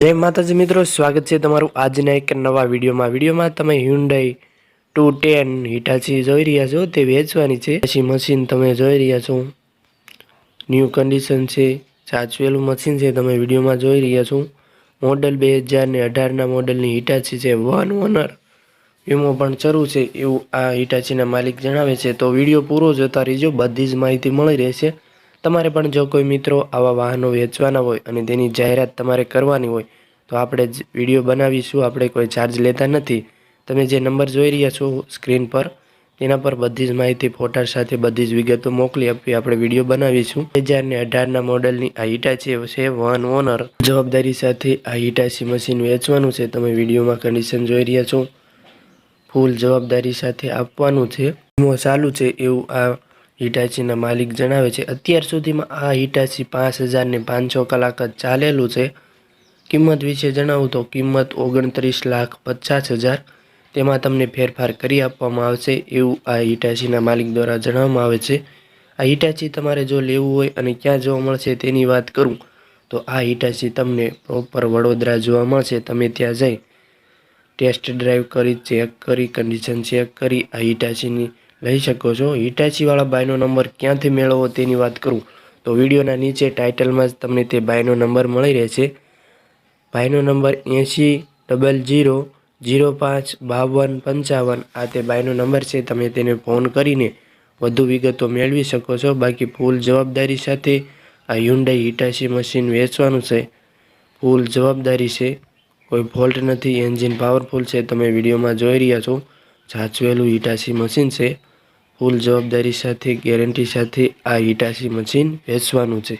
જય માતાજી મિત્રો, સ્વાગત છે તમારું આજના એક નવા વિડીયોમાં. વિડીયોમાં તમે હ્યુન્ડાઈ ટુ ટેન હિટાચી જોઈ રહ્યા છો, તે વેચવાની છે. પછી મશીન તમે જોઈ રહ્યા છો. ન્યૂ કન્ડિશન છે, સાચવેલું મશીન છે, તમે વિડીયોમાં જોઈ રહ્યા છો. મોડલ બે હજાર ને અઢારના મોડલની હિટાચી છે, વન ઓનર. વીમો પણ શરૂ છે, એવું આ હિટાચીના માલિક જણાવે છે. તો વીડિયો પૂરો જોતા રહીજો, બધી જ માહિતી મળી રહેશે. તમારે પણ જો કોઈ મિત્રો આવા વાહનો વેચવાના હોય અને તેની જાહેરાત તમારે કરવાની હોય, તો આપણે વીડિયો બનાવીશું. આપણે કોઈ ચાર્જ લેતા નથી. તમે જે નંબર જોઈ રહ્યા છો સ્ક્રીન પર, તેના પર બધી જ માહિતી ફોટા સાથે બધી જ વિગતો મોકલી આપી આપણે વીડિયો બનાવીશું. બે હજાર ને અઢારના મોડલની આ હિટાચી છે વન ઓનર જવાબદારી સાથે આ હિટાચી મશીન વેચવાનું છે. તમે વિડીયોમાં કન્ડિશન જોઈ રહ્યા છો. ફૂલ જવાબદારી સાથે આપવાનું છે. વીમો ચાલુ છે એવું આ હિટાચીના માલિક જણાવે છે, અત્યાર સુધીમાં આ હિટાચી પાંચ હજારને પાંચસો કલાક જ ચાલેલું છે. કિંમત વિશે જણાવું તો કિંમત ઓગણત્રીસ લાખ પચાસ હજાર. તેમાં તમને ફેરફાર કરી આપવામાં આવશે એવું આ હિટાચીના માલિક દ્વારા જણાવવામાં આવે છે. આ હિટાચી તમારે જો લેવું હોય અને ક્યાં જોવા મળશે તેની વાત કરું. તો આ હિટાચી તમને પ્રોપર વડોદરા જોવા મળશે. તમે ત્યાં જઈ ટેસ્ટ ડ્રાઈવ કરી ચેક કરી કન્ડિશન ચેક કરી આ હિટાચીની લઈ શકો છો. હિટાચીવાળા બાયનો નંબર ક્યાંથી મેળવવો તેની વાત કરું તો વિડીયોના નીચે ટાઇટલમાં જ તમને તે બાયનો નંબર મળી રહેશે. ભાઈનો નંબર એંશી ડબલ જીરો જીરો પાંચ બાવન પંચાવન આ તે ભાઈનો નંબર છે. તમે તેને ફોન કરીને વધુ વિગતો મેળવી શકો છો. બાકી ફૂલ જવાબદારી સાથે આ હ્યુન્ડાઈ હિટાચી મશીન વેચવાનું છે. ફૂલ જવાબદારી છે. કોઈ ફોલ્ટ નથી. એન્જિન પાવરફુલ છે. તમે વિડીયોમાં જોઈ રહ્યા છો. સાચવેલું હિટાચી મશીન છે. ફૂલ જવાબદારી સાથે ગેરંટી સાથે આ હિટાચી મશીન વેચવાનું છે.